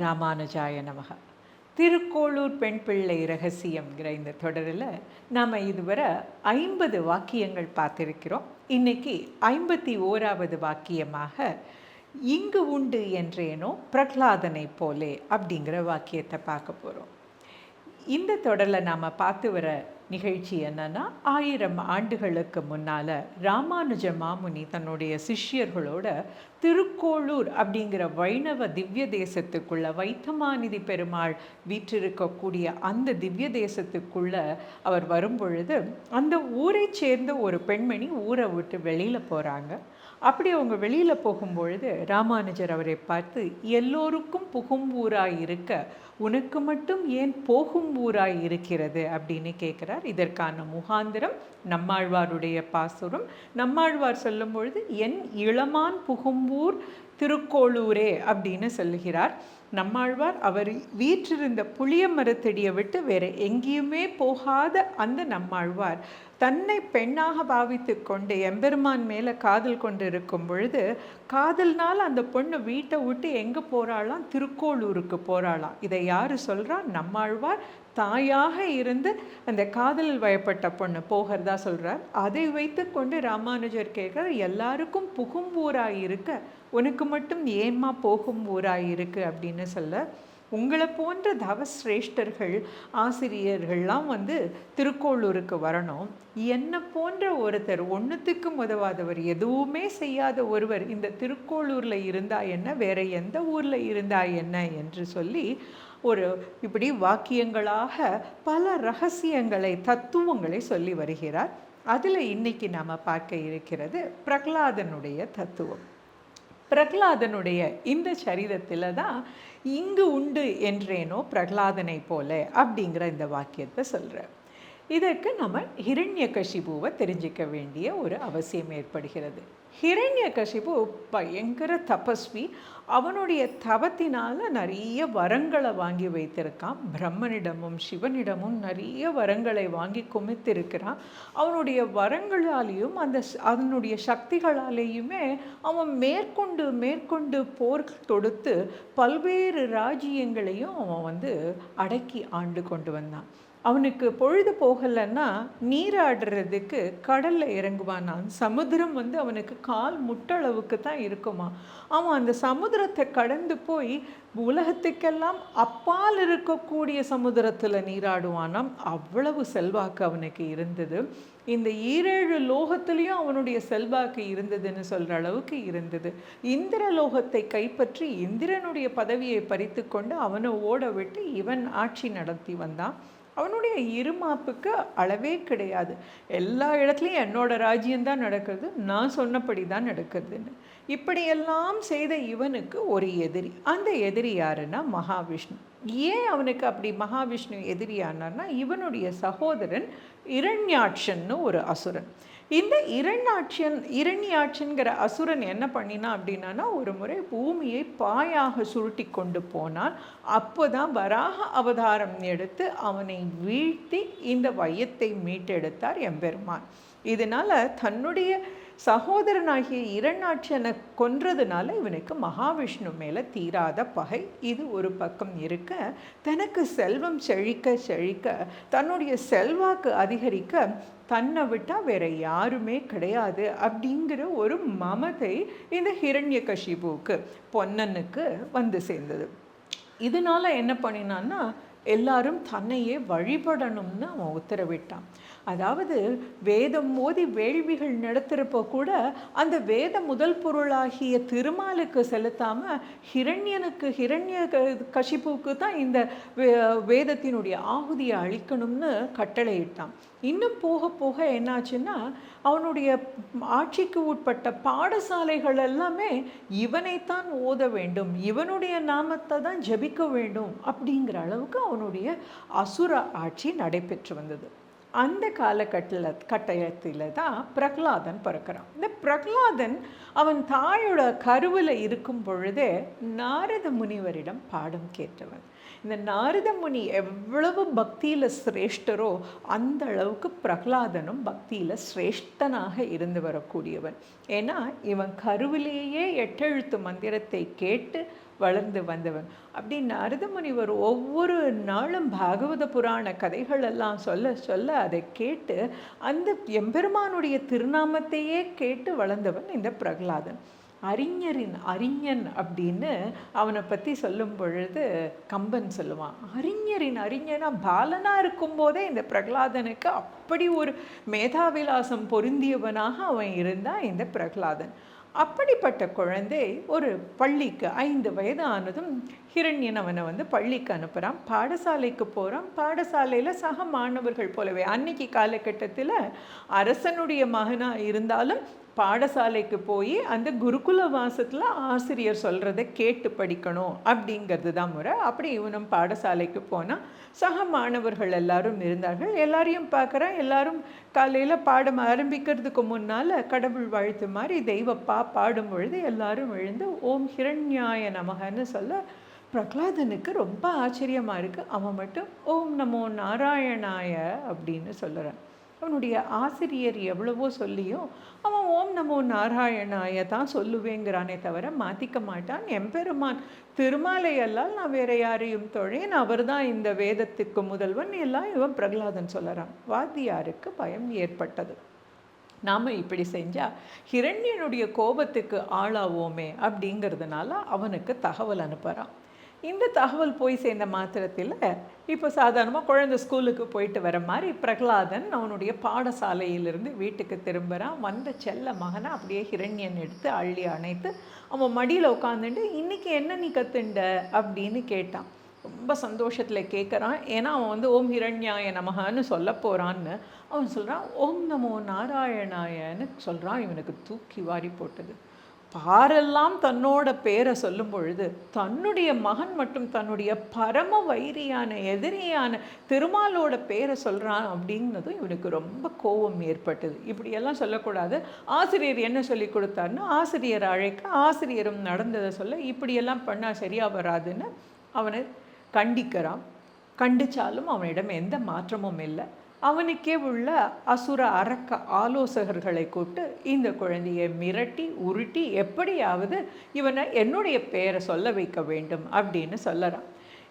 ராமானுஜாய நமக. திருக்கோளூர் பெண் பிள்ளை ரகசியம்ங்கிற இந்த தொடரில் நாம் இதுவரை ஐம்பது வாக்கியங்கள் பார்த்திருக்கிறோம். இன்னைக்கு ஐம்பத்தி ஓராவது வாக்கியமாக இங்கு உண்டு என்றேனோ பிரகலாதனை போலே அப்படிங்கிற வாக்கியத்தை பார்க்க போகிறோம் இந்த தொடரில் நாம் பார்த்து வர நிகழ்ச்சி என்னன்னா ஆயிரம் ஆண்டுகளுக்கு முன்னால் ராமானுஜ மாமுனி தன்னுடைய சிஷ்யர்களோட திருக்கோளூர் அப்படிங்கிற வைணவ திவ்ய தேசத்துக்குள்ள வைத்தமாநிதி பெருமாள் வீற்றிருக்கக்கூடிய அந்த திவ்ய தேசத்துக்குள்ள அவர் வரும்பொழுது அந்த ஊரை சேர்ந்த ஒரு பெண்மணி ஊரை விட்டு வெளியில் போகிறாங்க அப்படி அவங்க வெளியில் போகும்பொழுது ராமானுஜர் அவரை பார்த்து எல்லோருக்கும் புகும் ஊராய் இருக்க உனக்கு மட்டும் ஏன் போகும் ஊராய் இருக்கிறது? அப்படின்னு கேட்குறார் இதற்கான முகாந்திரம் நம்மாழ்வாருடைய பாசுரம். நம்மாழ்வார் சொல்லும் பொழுது என் இளமான் புகும்பூர் திருக்கோளூரே அப்படின்னு சொல்லுகிறார். நம்மாழ்வார் அவர் வீற்றிருந்த புளிய மரத்தடியை விட்டு வேற எங்கேயுமே போகாத அந்த நம்மாழ்வார். தன்னை பெண்ணாக பாவித்து கொண்டு எம்பெருமான் மேலே காதல் கொண்டு இருக்கும் பொழுது காதல்னால் அந்த பொண்ணு வீட்டை விட்டு எங்கே போகிறாளாம் திருக்கோளூருக்கு போகிறாளாம் இதை யார் சொல்கிறா நம்மாழ்வார் தாயாக இருந்து அந்த காதலில் வயப்பட்ட பொண்ணு போகிறதா சொல்கிறார் அதை வைத்து கொண்டு ராமானுஜர் கேட்குற எல்லாருக்கும் புகும் ஊராக இருக்க உனக்கு மட்டும் ஏம்மா போகும் ஊராக இருக்குது அப்படின்னு சொல்ல உங்களை போன்ற தவசிரேஷ்டர்கள் ஆசிரியர்கள்லாம் வந்து திருக்கோளூருக்கு வரணும். என்னை போன்ற ஒருத்தர் ஒன்றுத்துக்கும் உதவாதவர் எதுவுமே செய்யாத ஒருவர் இந்த திருக்கோளூரில் இருந்தா என்ன வேற எந்த ஊரில் இருந்தா என்ன என்று சொல்லி ஒரு இப்படி வாக்கியங்களாக பல ரகசியங்களை தத்துவங்களை சொல்லி வருகிறார். அதில் இன்னைக்கு நாம் பார்க்க இருக்கிறது பிரகலாதனுடைய தத்துவம். பிரகலாதனுடைய இந்த சரிதத்தில் தான் இங்கு உண்டு என்றேனோ பிரகலாதனை போல அப்படிங்கிற இந்த வாக்கியத்தை சொல்கிறார் இதற்கு நம்ம ஹிரண்யகசிபுவை தெரிஞ்சிக்க வேண்டிய ஒரு அவசியம் ஏற்படுகிறது. ஹிரண்ய ஹிரண்யகசிபு பயங்கர தபஸ்வி. அவனுடைய தவத்தினால் நிறைய வரங்களை வாங்கி வைத்திருக்கான். பிரம்மனிடமும் சிவனிடமும் நிறைய வரங்களை வாங்கி குமித்திருக்கிறான். அவனுடைய வரங்களாலேயும் அந்த அதனுடைய சக்திகளாலேயுமே அவன் மேற்கொண்டு மேற்கொண்டு போர் தொடுத்து பல்வேறு ராஜ்யங்களையும் அவன் வந்து அடக்கி ஆண்டு கொண்டு வந்தான். அவனுக்கு பொழுது போகலைன்னா நீராடுறதுக்கு கடலில் இறங்குவானான். சமுத்திரம் வந்து அவனுக்கு கால் முட்டளவுக்கு தான் இருக்குமா? அவன் அந்த சமுத்திரத்தை கடந்து போய் உலகத்துக்கெல்லாம் அப்பால் இருக்கக்கூடிய சமுதிரத்தில் நீராடுவானாம். அவ்வளவு செல்வாக்கு அவனுக்கு இருந்தது. இந்த ஈரேழு லோகத்திலையும் அவனுடைய செல்வாக்கு இருந்ததுன்னு சொல்கிற அளவுக்கு இருந்தது. இந்திர லோகத்தை கைப்பற்றி இந்திரனுடைய பதவியை பறித்து கொண்டு அவனை ஓட விட்டு இவன் ஆட்சி நடத்தி வந்தான். அவனுடைய இருமாப்புக்கு அளவே கிடையாது. எல்லா இடத்துலையும் என்னோட ராஜ்யம்தான் நடக்கிறது நான் சொன்னபடி தான் நடக்கிறதுன்னு இப்படியெல்லாம் செய்த இவனுக்கு ஒரு எதிரி. அந்த எதிரி யாருன்னா மகாவிஷ்ணு. ஏன் அவனுக்கு அப்படி மகாவிஷ்ணு எதிரியானார்னா இவனுடைய சகோதரன் இரண்யாட்சன்னு ஒரு அசுரன். இந்த இரண்டாட்சன் இரண்யாட்சன்கிற அசுரன் என்ன பண்ணினா அப்படின்னா ஒரு முறை பூமியை பாயாக சுருட்டி கொண்டு போனான். அப்போதான் வராக அவதாரம் எடுத்து அவனை வீழ்த்தி இந்த வையத்தை மீட்டெடுத்தார் எம்பெருமான். இதனால் தன்னுடைய சகோதரனாகிய இரண்டாட்சனை கொன்றதுனால இவனுக்கு மகாவிஷ்ணு மேலே தீராத பகை. இது ஒரு பக்கம் இருக்க தனக்கு செல்வம் செழிக்க செழிக்க தன்னுடைய செல்வாக்கு அதிகரிக்க தன்னை விட்டால் வேற யாருமே கிடையாது அப்படிங்கிற ஒரு மமதை இந்த ஹிரண்ய கஷிபுக்கு பொன்னனுக்கு வந்து சேர்ந்தது. இதனால என்ன பண்ணினான்னா எல்லாரும் தன்னையே வழிபடணும்னு அவன் உத்தரவிட்டான். அதாவது வேதம் மோதி வேள்விகள் நடத்துகிறப்போ கூட அந்த வேத முதல் பொருளாகிய திருமாலுக்கு செலுத்தாமல் ஹிரண்யனுக்கு ஹிரண்ய கஷிப்புக்கு தான் இந்த வேதத்தினுடைய ஆகுதியை அழிக்கணும்னு கட்டளையிட்டான். இன்னும் போக போக என்னாச்சுன்னா அவனுடைய ஆட்சிக்கு உட்பட்ட பாடசாலைகள் எல்லாமே இவனைத்தான் ஓத வேண்டும் இவனுடைய நாமத்தை தான் ஜபிக்க வேண்டும் அப்படிங்கிற அளவுக்கு அவனுடைய அசுர ஆட்சி நடைபெற்று வந்தது. அந்த காலகட்டத்தில் கட்டயத்தில் தான் பிரகலாதன் பிறக்கிறான். இந்த பிரகலாதன் அவன் தாயோட கருவில் இருக்கும் பொழுதே நாரத முனிவரிடம் பாடம் கேட்டவன். இந்த நாரத முனி எவ்வளவு பக்தியில் சிரேஷ்டரோ அந்த அளவுக்கு பிரகலாதனும் பக்தியில் சிரேஷ்டனாக இருந்து வரக்கூடியவன். ஏன்னா இவன் கருவிலேயே எட்டெழுத்து மந்திரத்தை கேட்டு வளர்ந்து வந்தவன். அப்படி நாரதமுனிவர் ஒவ்வொரு நாளும் பாகவத புராண கதைகள் எல்லாம் சொல்ல சொல்ல அதை கேட்டு அந்த எம்பெருமானுடைய திருநாமத்தையே கேட்டு வளர்ந்தவன் இந்த பிரகலாதன். அறிஞரின் அறிஞன் அப்படின்னு அவனை பற்றி சொல்லும் பொழுது கம்பன் சொல்லுவான் அறிஞரின் அறிஞனாக பாலனாக இருக்கும்போதே இந்த பிரகலாதனுக்கு அப்படி ஒரு மேதாவிலாசம் பொருந்தியவனாக அவன் இருந்தான் இந்த பிரகலாதன். அப்படிப்பட்ட குழந்தை ஒரு பள்ளிக்கு ஐந்து வயது ஆனதும் ஹிரண்யனவனை வந்து பள்ளிக்கு அனுப்புகிறான் பாடசாலைக்கு போகிறான் பாடசாலையில் சக மாணவர்கள் போலவே அன்னைக்கு காலகட்டத்தில் அரசனுடைய மகனாக இருந்தாலும் பாடசாலைக்கு போய் அந்த குருகுல வாசத்தில் ஆசிரியர் சொல்கிறத கேட்டு படிக்கணும் அப்படிங்கிறது தான் முறை. அப்படி இவனும் பாடசாலைக்கு போனால் சக மாணவர்கள் எல்லாரும் இருந்தார்கள். எல்லாரையும் பார்க்குறேன். எல்லாரும் காலையில் பாடம் ஆரம்பிக்கிறதுக்கு முன்னால் கடவுள் வாழ்த்து மாதிரி தெய்வப்பா பாடும் பொழுது எல்லாரும் எழுந்து ஓம் ஹிரண்யாய நமகன்னு சொல்ல பிரகலாதனுக்கு ரொம்ப ஆச்சரியமாக இருக்குது அவன் மட்டும் ஓம் நமோ நாராயணாய அப்படின்னு சொல்லுறான். அவனுடைய ஆசிரியர் எவ்வளவோ சொல்லியும் அவன் ஓம் நமோ நாராயணாய தான் சொல்லுவேங்கிறானே தவிர மாற்றிக்க மாட்டான். எம்பெருமான் திருமாலையெல்லாம் நான் வேற யாரையும் தொழேன் அவர் தான் இந்த வேதத்துக்கு முதல்வன் எல்லாம் இவன் பிரகலாதன் சொல்லறான். வாத்தியாருக்கு பயம் ஏற்பட்டது. நாம் இப்படி செஞ்சால் ஹிரண்யனுடைய கோபத்துக்கு ஆளாவோமே அப்படிங்கிறதுனால அவனுக்கு தகவல் அனுப்புகிறான் இந்த தகவல் போய் சேர்ந்த மாத்திரத்தில் இப்போ சாதாரணமாக குழந்தை ஸ்கூலுக்கு போயிட்டு வர மாதிரி பிரகலாதன் அவனுடைய பாடசாலையிலிருந்து வீட்டுக்கு திரும்புகிறான் வந்த செல்ல மகனை அப்படியே ஹிரண்யன் எடுத்து அள்ளி அணைத்து அவன் மடியில் உட்காந்துட்டு இன்றைக்கி என்ன நீ கத்துண்ட? அப்படின்னு கேட்டான். ரொம்ப சந்தோஷத்தில் கேட்குறான் ஏன்னா அவன் வந்து ஓம் ஹிரண்யாய நமகான்னு சொல்ல போகிறான்னு அவன் சொல்கிறான் ஓம் நமோ நாராயணாயன்னு சொல்கிறான் இவனுக்கு தூக்கி வாரி போட்டது. பாரெல்லாம் தன்னோட பேரை சொல்லும் பொழுது தன்னுடைய மகன் மட்டும் தன்னுடைய பரம வைரியான எதிரியான திருமாலோட பேரை சொல்கிறான் அப்படிங்கிறதும் இவனுக்கு ரொம்ப கோபம் ஏற்பட்டது. இப்படியெல்லாம் சொல்லக்கூடாது. ஆசிரியர் என்ன சொல்லி கொடுத்தாருன்னு ஆசிரியர் அழைக்க ஆசிரியரும் நடந்ததை சொல்ல இப்படியெல்லாம் பண்ணால் சரியாக வராதுன்னு அவனை கண்டிக்கிறான். கண்டிச்சாலும் அவனிடம் எந்த மாற்றமும் இல்லை. அவனுக்கே உள்ள அசுர அரக்க ஆலோசகர்களை கூப்பிட்டு இந்த குழந்தையை மிரட்டி உருட்டி எப்படியாவது இவனை என்னுடைய பெயரை சொல்ல வைக்க வேண்டும் அப்படின்னு சொல்லறான்.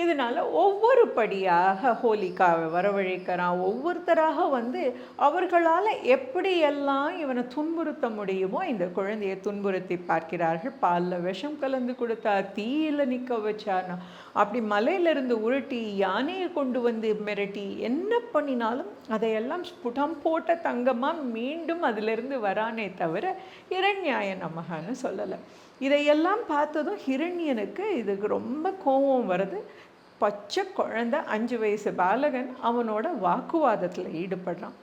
இதனால் ஒவ்வொரு படியாக ஹோலிகாவை வரவழைக்கிறான். ஒவ்வொருத்தராக வந்து அவர்களால் எப்படியெல்லாம் இவனை துன்புறுத்த முடியுமோ இந்த குழந்தையை துன்புறுத்தி பார்க்கிறார்கள். பாலில் விஷம் கலந்து கொடுத்தா தீயில் நிற்க வச்சானா? அப்படி மலையிலிருந்து உருட்டி யானையை கொண்டு வந்து மிரட்டி என்ன பண்ணினாலும் அதையெல்லாம் ஸ்புடம் போட்ட தங்கமாக மீண்டும் அதிலிருந்து வரானே தவிர இரண்யாய நமகான்னு சொல்லலை. இதையெல்லாம் பார்த்ததும் ஹிரண்யனுக்கு இதுக்கு ரொம்ப கோபம் வருது. பச்சை குழந்த அஞ்சு வயசு பாலகன் அவனோட வாக்குவாதத்தில் ஈடுபடுறான்.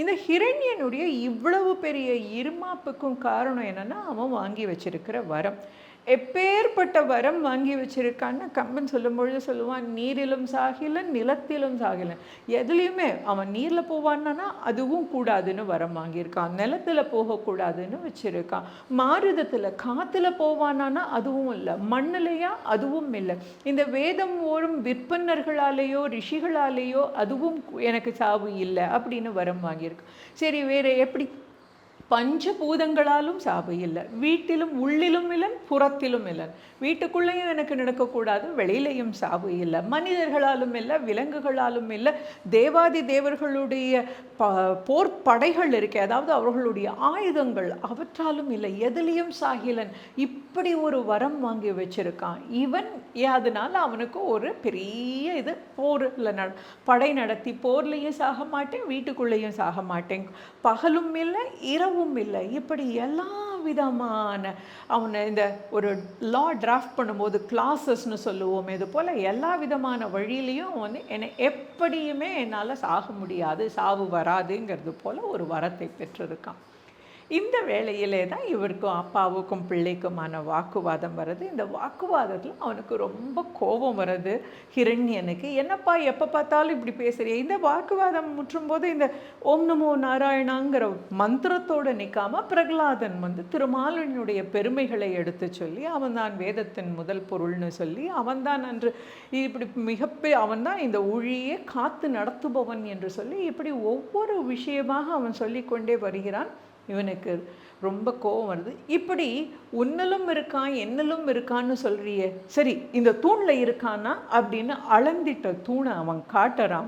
இந்த ஹிரண்யனுடைய இவ்வளவு பெரிய இருமாப்புக்கும் காரணம் என்னென்னா அவன் வாங்கி வச்சிருக்கிற வரம். எப்பேற்பட்ட வரம் வாங்கி வச்சிருக்கான்னு கம்பன் சொல்லும்பொழுது சொல்லுவான் நீரிலும் சாகிலன் நிலத்திலும் சாகிலன். எதுலேயுமே அவன் நீரில் போவான்னா அதுவும் கூடாதுன்னு வரம் வாங்கியிருக்கான். நிலத்தில் போகக்கூடாதுன்னு வச்சுருக்கான். மாருதத்தில் காற்றுல போவானா அதுவும் இல்லை. மண்ணிலையா அதுவும் இல்லை. இந்த வேதம் ஓடும் விற்பனர்களாலேயோ ரிஷிகளாலேயோ அதுவும் எனக்கு சாவு இல்லை அப்படின்னு வரம் வாங்கியிருக்கான். சரி வேறு எப்படி பஞ்சபூதங்களாலும் சாபு இல்லை. வீட்டிலும் உள்ளிலும் இல்லை புறத்திலும் இல்லை. வீட்டுக்குள்ளேயும் எனக்கு நடக்கக்கூடாது வெளியிலையும் சாபு இல்லை. மனிதர்களாலும் இல்லை விலங்குகளாலும் இல்லை. தேவாதி தேவர்களுடைய ப போர் படைகள் இருக்கே அதாவது அவர்களுடைய ஆயுதங்கள் அவற்றாலும் இல்லை. எதுலேயும் சாகிலன் இப்படி ஒரு வரம் வாங்கி வச்சிருக்கான். இவன் அதனால அவனுக்கு ஒரு பெரிய இது போரில் நட படை நடத்தி போர்லேயும் சாக மாட்டேன் வீட்டுக்குள்ளேயும் சாக மாட்டேன். பகலும் இல்லை இரவு இரவும் இல்லை. இப்படி எல்லா விதமான அவனை இந்த ஒரு லா டிராஃப்ட் பண்ணும்போது கிளாஸஸ்னு சொல்லுவோம் இது போல் எல்லா விதமான வழியிலையும் வந்து என்னை எப்படியுமே என்னால் சாக முடியாது சாவு வராதுங்கிறது போல் ஒரு வரத்தை பெற்றிருக்கான். இந்த வேளையிலே தான் இவருக்கும் அப்பாவுக்கும் பிள்ளைக்குமான வாக்குவாதம் வருது. இந்த வாக்குவாதத்தில் அவனுக்கு ரொம்ப கோபம் வருது. ஹிரண்யனுக்கு என்னப்பா எப்போ பார்த்தாலும் இப்படி பேசுறிய? இந்த வாக்குவாதம் முற்றும் போது இந்த ஓம் நமோ நாராயணாங்கிற மந்திரத்தோடு நிற்காம பிரகலாதன் வந்து திருமாலனுடைய பெருமைகளை எடுத்து சொல்லி அவன் தான் வேதத்தின் முதல் பொருள்னு சொல்லி அவன்தான் அன்று இப்படி மிகப்பெரிய அவன்தான் இந்த ஒழியே காத்து நடத்துபவன் என்று சொல்லி இப்படி ஒவ்வொரு விஷயமாக அவன் சொல்லிக்கொண்டே வருகிறான். இவனுக்கு ரொம்ப கோவம் வருது. இப்படி உன்னலும் இருக்கான் என்னலும் இருக்கான்னு சொல்றியே. சரி இந்த தூணில் இருக்கானா அப்படின்னு அளந்திட்ட தூணை அவன் காட்டுறான்.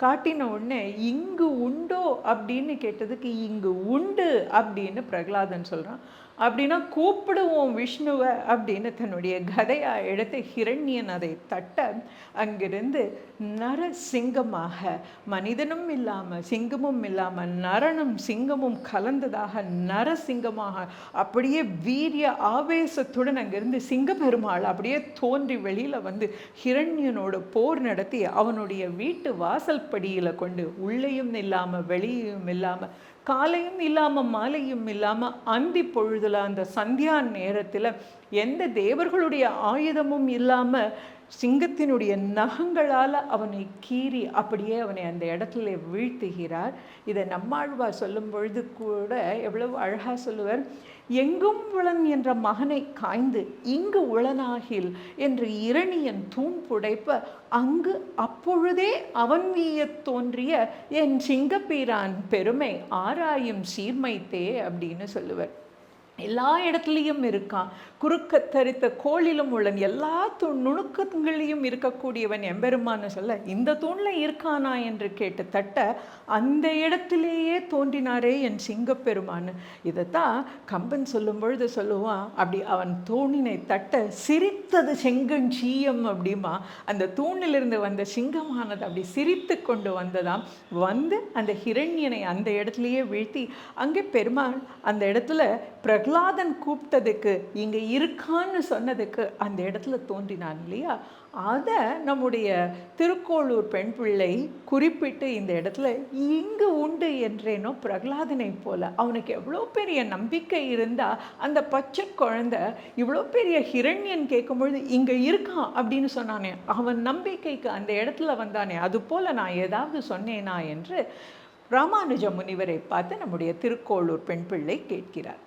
காட்டின உடனே இங்கு உண்டோ? அப்படின்னு கேட்டதுக்கு இங்கு உண்டு அப்படின்னு பிரகலாதன் சொல்கிறான் அப்படின்னா கூப்பிடுவோம் விஷ்ணுவை அப்படின்னு தன்னுடைய கதையா எடுத்து ஹிரண்யன் அதை தட்ட அங்கிருந்து நரசிங்கமாக மனிதனும் இல்லாமல் சிங்கமும் இல்லாமல் நரனும் சிங்கமும் கலந்ததாக நரசிங்கமாக அப்படியே வீரிய ஆவேசத்துடன் அங்கிருந்து சிங்கப்பெருமாள் அப்படியே தோன்றி வெளியில் வந்து ஹிரண்யனோட போர் நடத்தி அவனுடைய வீட்டு வாசல் படியில் கொண்டு உள்ளேயும் இல்லாமல் வெளியும் இல்லாமல் காலையும் இல்லாமல் மாலையும் இல்லாமல் அந்தி பொழுதில் அந்த சந்தியா நேரத்தில் எந்த தேவர்களுடைய ஆயுதமும் இல்லாமல் சிங்கத்தினுடைய நகங்களால் அவனை கீறி அப்படியே அவனை அந்த இடத்துல வீழ்த்துகிறார். இதை நம்மாழ்வார் சொல்லும் பொழுது கூட எவ்வளவு அழகாக சொல்லுவார். எங்கும் உளன் என்ற மகனை காய்ந்து இங்கு உளனாகில் என்று இரணியன் தூண் புடைப்ப அங்கு அப்பொழுதே அவன் வீயத் தோன்றிய என் சிங்கப்பீரான் பெருமை ஆராயும் சீர்மைத்தே அப்படின்னு சொல்லுவார். எல்லா இடத்துலையும் இருக்கான். குறுக்க தரித்த கோளிலும் உள்ளன் எல்லா து நுணுக்கங்களையும் இருக்கக்கூடியவன் எம்பெருமான்னு சொல்ல இந்த தூணில் இருக்கானா? என்று கேட்டு தட்ட அந்த இடத்திலேயே தோன்றினாரே என் சிங்கப்பெருமான்னு. இதைத்தான் கம்பன் சொல்லும் பொழுது சொல்லுவான். அப்படி அவன் தூணினை தட்ட சிரித்தது செங்கன் சீயம் அப்படிமா. அந்த தூணிலிருந்து வந்த சிங்கமானது அப்படி சிரித்து கொண்டு வந்ததாம். வந்து அந்த ஹிரண்யனை அந்த இடத்துலையே வீழ்த்தி அங்கே பெருமாள் அந்த இடத்துல பிரகலாதன் கூப்பிட்டதுக்கு இங்கே இருக்கான்னு சொன்னதுக்கு அந்த இடத்துல தோன்றினான் இல்லையா? அதை நம்முடைய திருக்கோளூர் பெண் பிள்ளை குறிப்பிட்டு இந்த இடத்துல இங்கு உண்டு என்றேனோ பிரகலாதனை போல. அவனுக்கு எவ்வளோ பெரிய நம்பிக்கை இருந்தால் அந்த பச்சை குழந்தை இவ்வளோ பெரிய ஹிரண்யன் கேட்கும்பொழுது இங்கே இருக்கான் அப்படின்னு சொன்னானே. அவன் நம்பிக்கைக்கு அந்த இடத்துல வந்தானே. அது போல் நான் ஏதாவது சொன்னேனா என்று ராமானுஜ முனிவரை பார்த்து நம்முடைய திருக்கோளூர் பெண் பிள்ளை கேட்கிறார்.